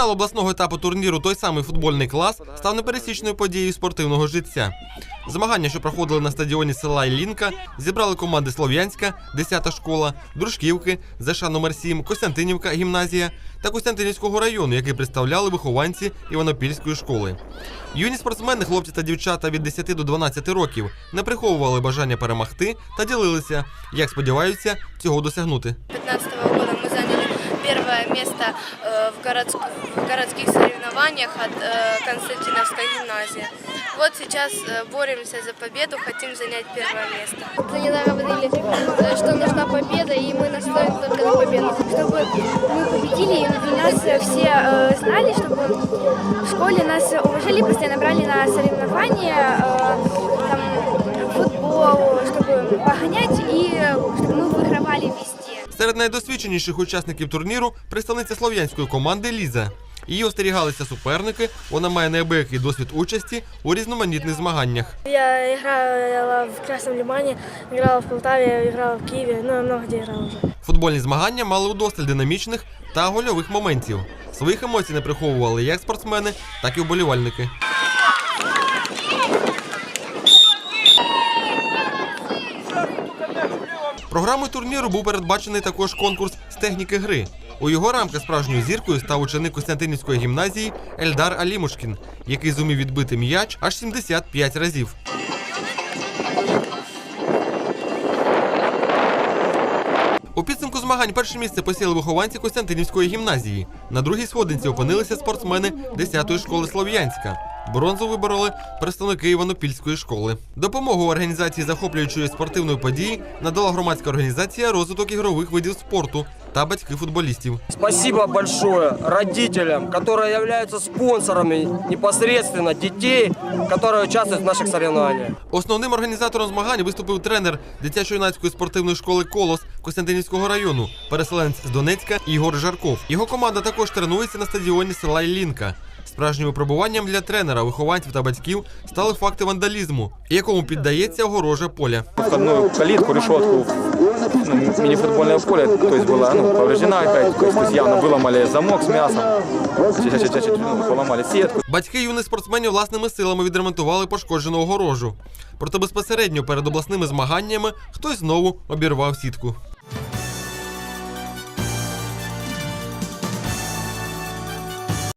Фінал обласного етапу турніру Той самий футбольний клас став непересічною подією спортивного життя. Змагання, що проходили на стадіоні села Іллінка, зібрали команди Слов'янська, 10-та школа, Дружківки, ЗШ номер 7 Костянтинівка гімназія та Костянтинівського району, який представляли вихованці Іванопільської школи. Юні спортсмени, хлопці та дівчата від 10 до 12 років, не приховували бажання перемогти та ділилися, як сподіваються, цього досягнути. 2015 года мы заняли первое место э, в, городск- в городских соревнованиях от э, Константиновской гимназии. Вот сейчас э, боремся за победу, хотим занять первое место. Тренера говорили, что нужна победа, и мы настроены только на победу. Чтобы мы победили, и нас все знали, чтобы в школе нас уважали, постоянно брали на соревнования, там, футбол, чтобы погонять, Серед найдосвідченіших учасників турніру представниця слов'янської команди Ліза. Її остерігалися суперники. Вона має неабиякий досвід участі у різноманітних змаганнях. Я играла в Красном Лимане, играла в Полтаве, играла в Киеве, ну, я много где играла уже. Футбольні змагання мали удосталь динамічних та гольових моментів. Своїх емоцій не приховували як спортсмени, так і вболівальники. Програмою турніру був передбачений також конкурс з техніки гри. У його рамках справжньою зіркою став ученик Костянтинівської гімназії Ельдар Алімушкін, який зумів відбити м'яч аж 75 разів. У підсумку змагань перше місце посіли вихованці Костянтинівської гімназії. На другій сходинці опинилися спортсмени 10-ї школи Слов'янська. Бронзу вибороли представники Іванопільської школи. Допомогу у організації захоплюючої спортивної події надала громадська організація розвиток ігрових видів спорту та батьки футболістів. Спасибо большое родителям, которые являются спонсорами непосредственно детей, которые участвуют в наших соревнованиях. Основним організатором змагань виступив тренер дитячо-юнацької спортивної школи Колос Костянтинівського району, переселенець з Донецька Ігор Жарков. Його команда також тренується на стадіоні села Іллінка. Справжнім випробуванням для тренера, вихованців та батьків стали факти вандалізму, якому піддається огорожа поля. входную калитку, решетку, ну, мини-футбольное поле, то есть была ну, повреждена опять, то есть, явно выломали замок с мясом, чуть-чуть, ну, сетку. Батьки юних спортсменів власними силами відремонтували пошкоджену огорожу. Проте безпосередньо перед обласними змаганнями хтось знову обірвав сітку.